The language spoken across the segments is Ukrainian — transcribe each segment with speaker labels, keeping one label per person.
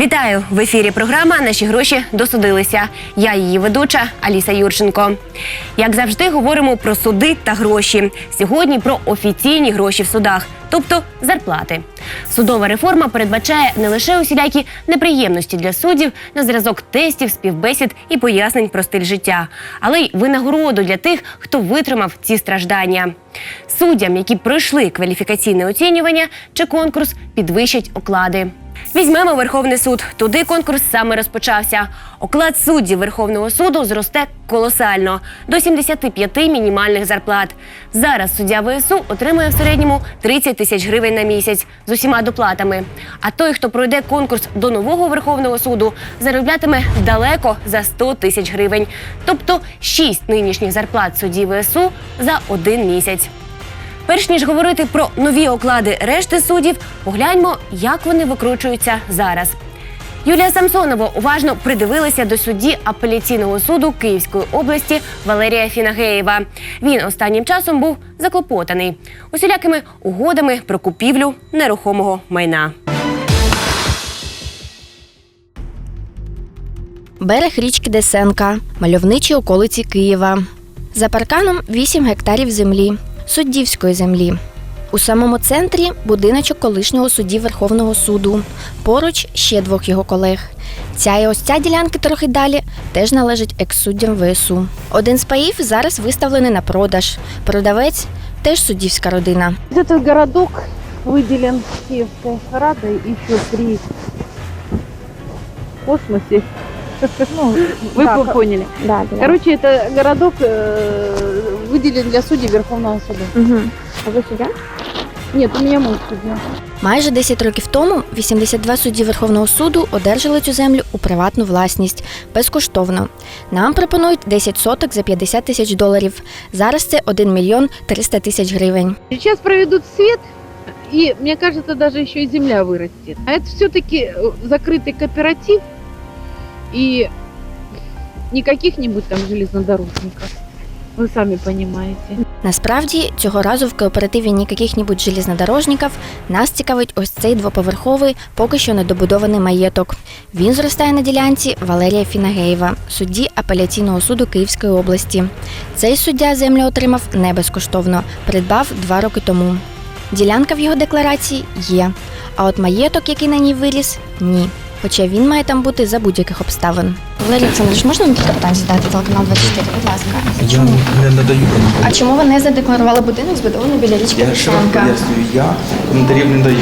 Speaker 1: Вітаю в ефірі. Програма Наші гроші досудилися. Я її ведуча Аліса Юрченко. Як завжди, говоримо про суди та гроші. Сьогодні про офіційні гроші в судах, тобто зарплати. Судова реформа передбачає не лише усілякі неприємності для суддів на зразок тестів, співбесід і пояснень про стиль життя, але й винагороду для тих, хто витримав ці страждання. Суддям, які пройшли кваліфікаційне оцінювання чи конкурс, підвищать оклади. Візьмемо Верховний суд. Туди конкурс саме розпочався. Оклад суддів Верховного суду зросте колосально до 75 мінімальних зарплат. Зараз суддя ВСУ отримує в середньому 30 тисяч гривень на місяць з усіма доплатами. А той, хто пройде конкурс до нового Верховного суду, зароблятиме далеко за 100 тисяч гривень, тобто 6 нинішніх зарплат судді ВСУ за один місяць. Перш ніж говорити про нові оклади решти суддів, погляньмо, як вони викручуються зараз. Юлія Самсонова уважно придивилася до судді апеляційного суду Київської області Валерія Фінагеєва. Він останнім часом був заклопотаний усілякими угодами про купівлю нерухомого майна.
Speaker 2: Берег річки Десенка, мальовничі околиці Києва. За парканом 8 гектарів землі, суддівської землі. У самому центрі будиночок колишнього судді Верховного суду. Поруч ще двох його колег. Ця і ось ця ділянки трохи далі теж належить екс-суддям ВСУ. Один з паїв зараз виставлений на продаж. Продавець теж суддівська родина.
Speaker 3: Этот городок выделен Киевской Радой еще при космосе. Ну, вы
Speaker 2: Да,
Speaker 3: по-
Speaker 2: ко-
Speaker 3: поняли.
Speaker 2: Да,
Speaker 3: Короче, это городок э, выделен для судей Верховного суда.
Speaker 2: Угу. А ви суддя?
Speaker 3: Нет, у меня муж судья.
Speaker 2: Майже 10 років тому 82 судді Верховного суду одержали цю землю у приватну власність безкоштовно. Нам пропонують 10 соток за 50 тисяч доларів. Зараз це 1 мільйон 300 тисяч гривень.
Speaker 3: Сейчас проведут свет, и мне кажется, даже еще и земля вырастет. А это все-таки закрытый кооператив и не каких-нибудь там железнодорожников. Вы сами понимаете.
Speaker 2: Насправді, цього разу в кооперативі ніяких-небудь железнодорожників нас цікавить ось цей двоповерховий, поки що недобудований маєток. Він зростає на ділянці Валерія Фінагеєва, судді апеляційного суду Київської області. Цей суддя землю отримав не безкоштовно, придбав два роки тому. Ділянка в його декларації є, а от маєток, який на ній виріс, ні. Хоча він має там бути за будь-яких обставин. Валерій Олександрович, можна вам кілька питань задати телеканал 24, будь ласка.
Speaker 4: Я не надаю коментарів.
Speaker 2: А чому ви не задекларували будинок, збудований біля річки
Speaker 4: Я ще раз пояснюю, я коментарів не даю.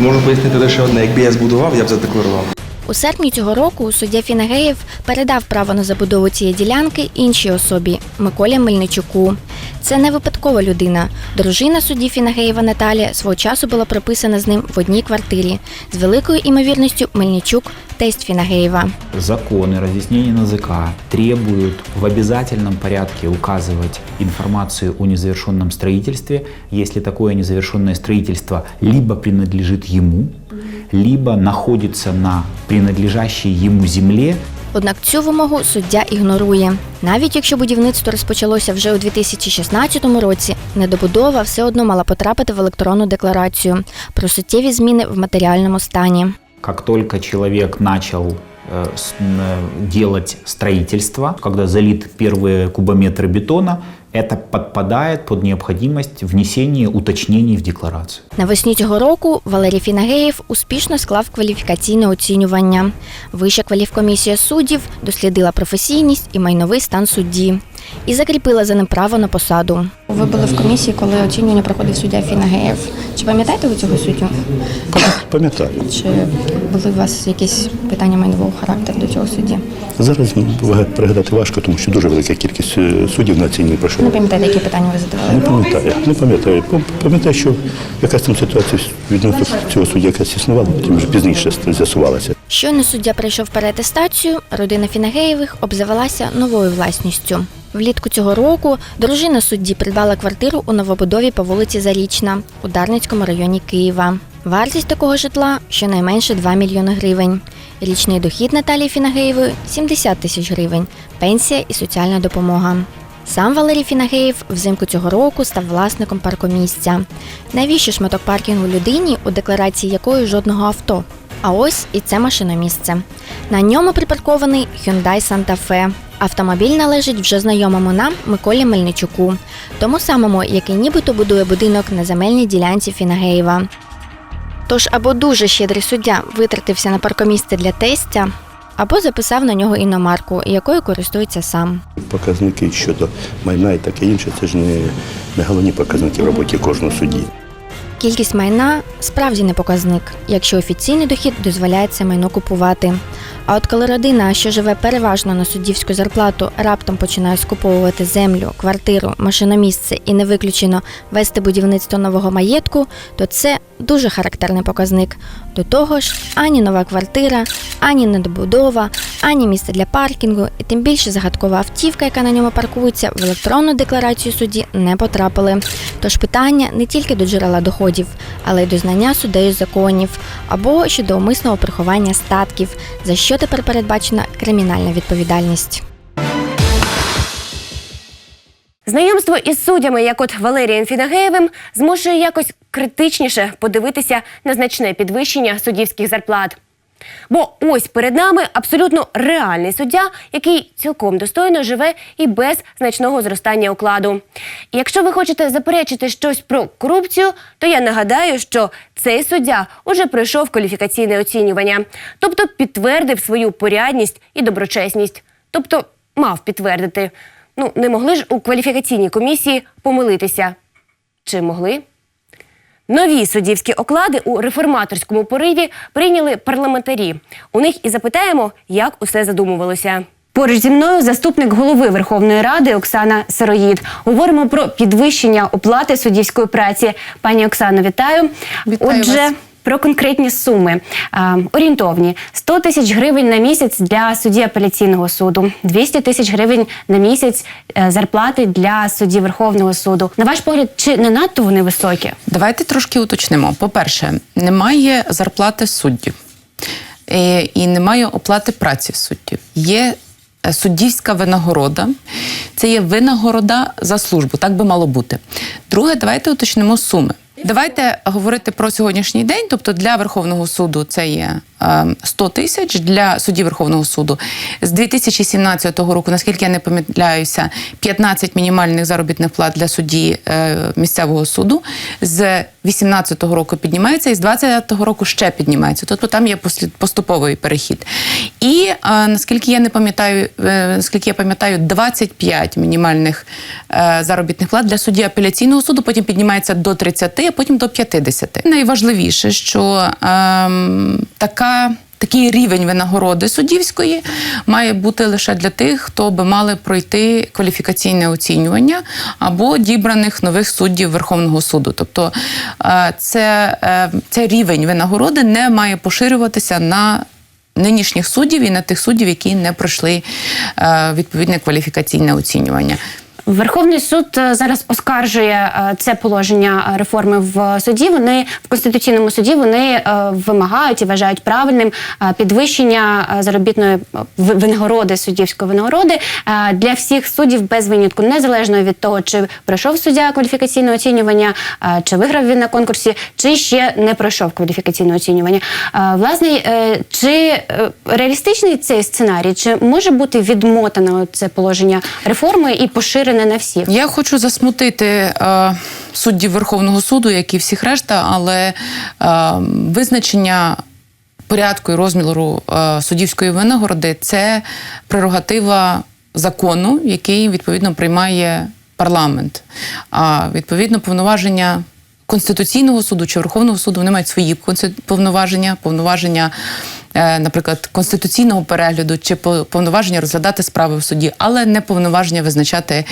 Speaker 4: Можу пояснити лише одне. Якби я збудував, я б задекларував.
Speaker 2: У серпні цього року суддя Фінагеєв передав право на забудову цієї ділянки іншій особі Миколі Мельничуку. Це не випадкова людина. Дружина судді Фінагеєва Наталія свого часу була прописана з ним в одній квартирі. З великою імовірністю Мельничук тесть Фінагеєва.
Speaker 5: Законы, разъяснения НАЗК требуют в обязательном порядке указывать информацию о незавершенном строительстве, если такое незавершенное строительство либо принадлежит ему, либо находится на принадлежащей ему земле,
Speaker 2: Однак цю вимогу суддя ігнорує. Навіть якщо будівництво розпочалося вже у 2016 році, недобудова все одно мала потрапити в електронну декларацію про суттєві зміни в матеріальному стані.
Speaker 5: как только человек начал э, с- м, э, делать строительство, когда залит первые кубометры бетона, это подпадает под необходимость внесения уточнений в декларацию.
Speaker 2: Навесні цього року Валерій Фінагеєв успішно склав кваліфікаційне оцінювання. Вища кваліфкомісія суддів дослідила професійність і майновий стан судді і закріпила за ним право на посаду. Ви були в комісії, коли оцінювання проходив суддя Фінагеєв. Чи пам'ятаєте ви цього суддю?
Speaker 6: Пам'ятаю.
Speaker 2: Чи були у вас якісь питання майнового характеру до цього судді?
Speaker 6: Зараз ну, пригадати важко, тому що дуже велика кількість е, суддів на цій не
Speaker 2: Не пам'ятаєте, які питання ви задавали?
Speaker 6: Не пам'ятаю, не пам'ятаю. Пам'ятаю, що якась там ситуація відносно цього судді якась існувала, потім вже пізніше з'ясувалася.
Speaker 2: Щойно суддя прийшов переатестацію, родина Фінагеєвих обзавелася новою власністю. Влітку цього року дружина судді придбала квартиру у новобудові по вулиці Зарічна у Дарницькому районі Києва. Вартість такого житла щонайменше 2 мільйони гривень. Річний дохід Наталії Фінагеєвої 70 тисяч гривень, пенсія і соціальна допомога. Сам Валерій Фінагеєв взимку цього року став власником паркомісця. Навіщо шматок паркінгу людині, у декларації якої жодного авто? А ось і це машиномісце. На ньому припаркований Hyundai Santa Fe. Автомобіль належить вже знайомому нам Миколі Мельничуку, тому самому, який нібито будує будинок на земельній ділянці Фінагеєва. Тож або дуже щедрий суддя витратився на паркомісце для тестя, або записав на нього іномарку, якою користується сам.
Speaker 6: Показники щодо майна і таке інше, це ж не, не головні показники в роботі кожного судді.
Speaker 2: Кількість майна справді не показник, якщо офіційний дохід дозволяє це майно купувати. А от коли родина, що живе переважно на суддівську зарплату, раптом починає скуповувати землю, квартиру, машиномісце і не виключено вести будівництво нового маєтку, то це дуже характерний показник. До того ж, ані нова квартира, ані недобудова, ані місце для паркінгу, і тим більше загадкова автівка, яка на ньому паркується, в електронну декларацію судді не потрапили. Тож питання не тільки до джерела доходів, але й до знання суддею законів або щодо умисного приховання статків, за що тепер передбачена кримінальна відповідальність.
Speaker 1: Знайомство із суддями, як от Валерієм Фінагеєвим, змушує якось критичніше подивитися на значне підвищення суддівських зарплат. Бо ось перед нами абсолютно реальний суддя, який цілком достойно живе і без значного зростання окладу. І якщо ви хочете заперечити щось про корупцію, то я нагадаю, що цей суддя уже пройшов кваліфікаційне оцінювання, тобто підтвердив свою порядність і доброчесність, тобто мав підтвердити. Ну, не могли ж у кваліфікаційній комісії помилитися. Чи могли? Нові суддівські оклади у реформаторському пориві прийняли парламентарі. У них і запитаємо, як усе задумувалося. Поруч зі мною заступник голови Верховної Ради Оксана Сироїд. Говоримо про підвищення оплати суддівської праці. Пані Оксано, вітаю.
Speaker 7: Вітаю
Speaker 1: Отже,
Speaker 7: вас.
Speaker 1: Про конкретні суми а, орієнтовні: 100 тисяч гривень на місяць для судді апеляційного суду, 200 тисяч гривень на місяць е, зарплати для судді Верховного суду. На ваш погляд, чи не надто вони високі?
Speaker 7: Давайте трошки уточнимо. По-перше, немає зарплати суддів Е, і немає оплати праці суддів. Є е, суддівська винагорода. Це є винагорода за службу, так би мало бути. Друге, давайте уточнимо суми. Давайте говорити про сьогоднішній день. Тобто для Верховного суду це є е, 100 тисяч для судді Верховного суду. З 2017 року, наскільки я не помиляюся, 15 мінімальних заробітних плат для судді е, місцевого суду. З 2018 року піднімається, і з 2020 року ще піднімається. Тобто там є послід- поступовий перехід. І е, наскільки я не пам'ятаю, е, наскільки я пам'ятаю, 25 мінімальних е, заробітних плат для судді апеляційного суду, потім піднімається до 30, а потім до 50. Найважливіше, що ем, така. Такий рівень винагороди суддівської має бути лише для тих, хто би мали пройти кваліфікаційне оцінювання або дібраних нових суддів Верховного суду. Тобто це, це рівень винагороди не має поширюватися на нинішніх суддів і на тих суддів, які не пройшли е, відповідне кваліфікаційне оцінювання.
Speaker 1: Верховний суд е, зараз оскаржує е, це положення е, реформи в суді. Вони в конституційному суді вони вимагають і вважають правильним підвищення заробітної винагороди суддівської винагороди для всіх суддів без винятку, незалежно від того, чи пройшов суддя кваліфікаційне оцінювання, чи виграв він на конкурсі, чи ще не пройшов кваліфікаційне оцінювання. Власне, чи реалістичний цей сценарій, чи може бути відмотано це положення реформи і поширене на всіх?
Speaker 7: Я хочу засмутити е, суддів Верховного суду, як і всіх решта, але е, визначення порядку і розміру е, суддівської винагороди це прерогатива закону, який відповідно приймає парламент. А відповідно повноваження. Конституційного суду чи Верховного суду вони мають свої повноваження, повноваження, наприклад, конституційного перегляду чи по- повноваження розглядати справи в суді, але не повноваження визначати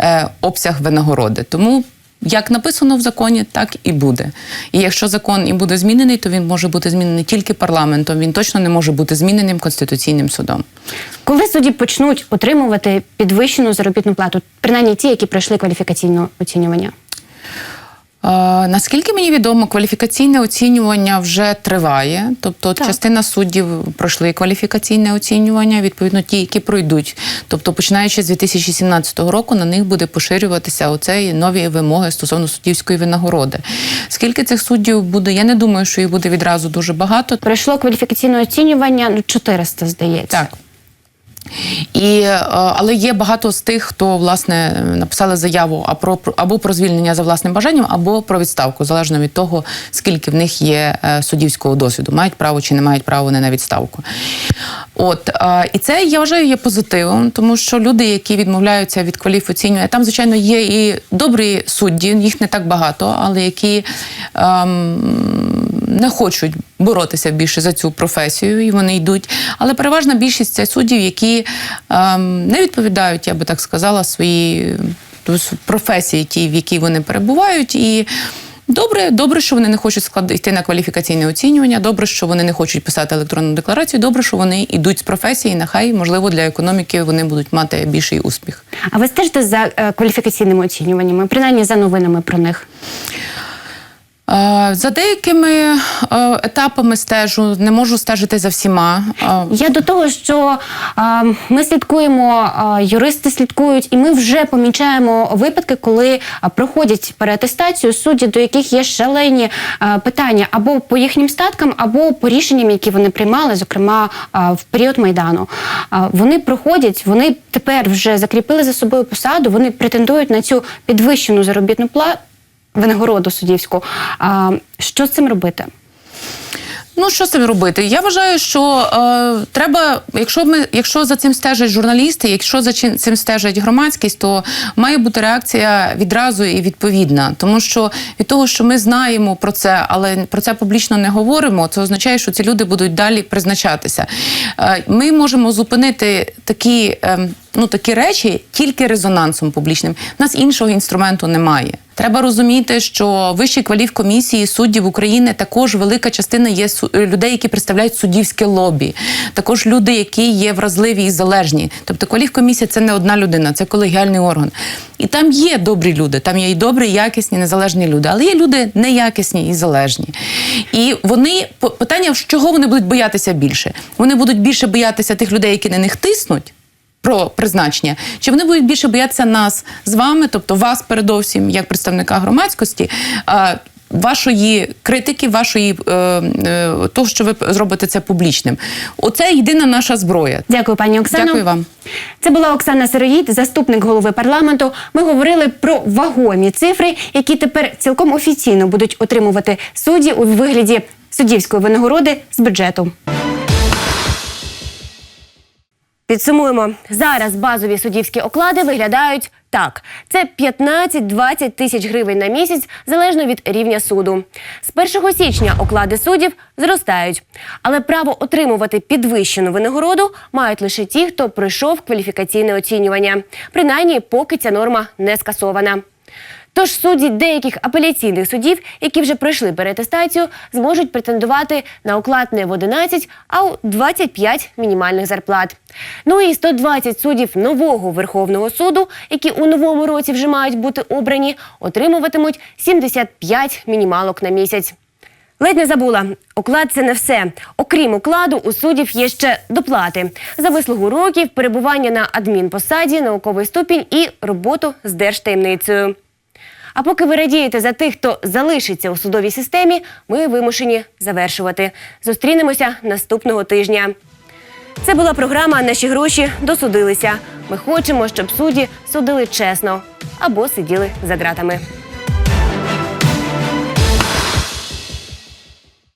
Speaker 7: е, обсяг винагороди. Тому як написано в законі, так і буде. І якщо закон і буде змінений, то він може бути змінений тільки парламентом. Він точно не може бути зміненим конституційним судом.
Speaker 1: Коли судді почнуть отримувати підвищену заробітну плату, принаймні ті, які пройшли кваліфікаційне оцінювання?
Speaker 7: Наскільки мені відомо, кваліфікаційне оцінювання вже триває. Тобто,
Speaker 1: Так.
Speaker 7: частина суддів пройшли кваліфікаційне оцінювання, відповідно, ті, які пройдуть. Тобто, починаючи з 2017 року, на них буде поширюватися оцей нові вимоги стосовно суддівської винагороди. Скільки цих суддів буде, я не думаю, що їх буде відразу дуже багато.
Speaker 1: Пройшло кваліфікаційне оцінювання ну 400, здається.
Speaker 7: Так. І, е, але є багато з тих, хто власне написали заяву або про звільнення за власним бажанням, або про відставку, залежно від того, скільки в них є е, суддівського досвіду, мають право чи не мають права вони на відставку. От е, і це я вважаю є позитивом, тому що люди, які відмовляються від кваліфоцінювання, там, звичайно, є і добрі судді, їх не так багато, але які ем, не хочуть боротися більше за цю професію, і вони йдуть. Але переважна більшість це суддів, які ем, не відповідають, я би так сказала, своїй професії, тій, в якій вони перебувають. І Добре, добре, що вони не хочуть склад... йти на кваліфікаційне оцінювання. Добре, що вони не хочуть писати електронну декларацію. Добре, що вони йдуть з професії. Нехай можливо для економіки вони будуть мати більший успіх.
Speaker 1: А ви стежите за е, кваліфікаційними оцінюваннями, принаймні за новинами про них?
Speaker 7: Е, За деякими е, етапами стежу, не можу стежити за всіма. Е,
Speaker 1: Я до того, що ми слідкуємо, юристи слідкують, і ми вже помічаємо випадки, коли проходять переатестацію судді, до яких є шалені питання або по їхнім статкам, або по рішенням, які вони приймали, зокрема в період майдану. Вони проходять, вони тепер вже закріпили за собою посаду, вони претендують на цю підвищену заробітну плату. Винагороду суддівську. А, що з цим робити?
Speaker 7: Ну що з цим робити? Я вважаю, що е, треба, якщо ми, якщо за цим стежать журналісти, якщо за цим стежать громадськість, то має бути реакція відразу і відповідна. Тому що від того, що ми знаємо про це, але про це публічно не говоримо, це означає, що ці люди будуть далі призначатися. Е, ми можемо зупинити такі, е, ну, такі речі тільки резонансом публічним. У нас іншого інструменту немає. Треба розуміти, що вищі кваліфкомісії суддів України також велика частина є е, людей, які представляють суддівське лобі. Також люди, які є вразливі і залежні. Тобто кваліфкомісія це не одна людина, це колегіальний орган. І там є добрі люди, там є і добрі, якісні, незалежні люди, але є люди неякісні і залежні. І вони питання, чого вони будуть боятися більше? Вони будуть більше боятися тих людей, які на них тиснуть про призначення, чи вони будуть більше боятися нас з вами, тобто вас передовсім, як представника громадськості, вашої критики, вашої е, е, того, що ви зробите це публічним. Оце єдина наша зброя.
Speaker 1: Дякую, пані Оксано.
Speaker 7: Дякую вам.
Speaker 1: Це була Оксана Сироїд, заступник голови парламенту. Ми говорили про вагомі цифри, які тепер цілком офіційно будуть отримувати судді у вигляді суддівської винагороди з бюджету. Підсумуємо, зараз базові суддівські оклади виглядають так: це 15-20 тисяч гривень на місяць, залежно від рівня суду. З 1 січня оклади суддів зростають, але право отримувати підвищену винагороду мають лише ті, хто пройшов кваліфікаційне оцінювання, принаймні поки ця норма не скасована. Тож судді деяких апеляційних судів, які вже пройшли переатестацію, зможуть претендувати на оклад не в 11, а у 25 мінімальних зарплат. Ну і 120 суддів нового Верховного суду, які у новому році вже мають бути обрані, отримуватимуть 75 мінімалок на місяць. Ледь не забула, оклад це не все. Окрім окладу, у суддів є ще доплати за вислугу років, перебування на адмінпосаді, науковий ступінь і роботу з держтаємницею. А поки ви радієте за тих, хто залишиться у судовій системі, ми вимушені завершувати. Зустрінемося наступного тижня. Це була програма Наші гроші досудилися. Ми хочемо, щоб судді судили чесно або сиділи за ґратами.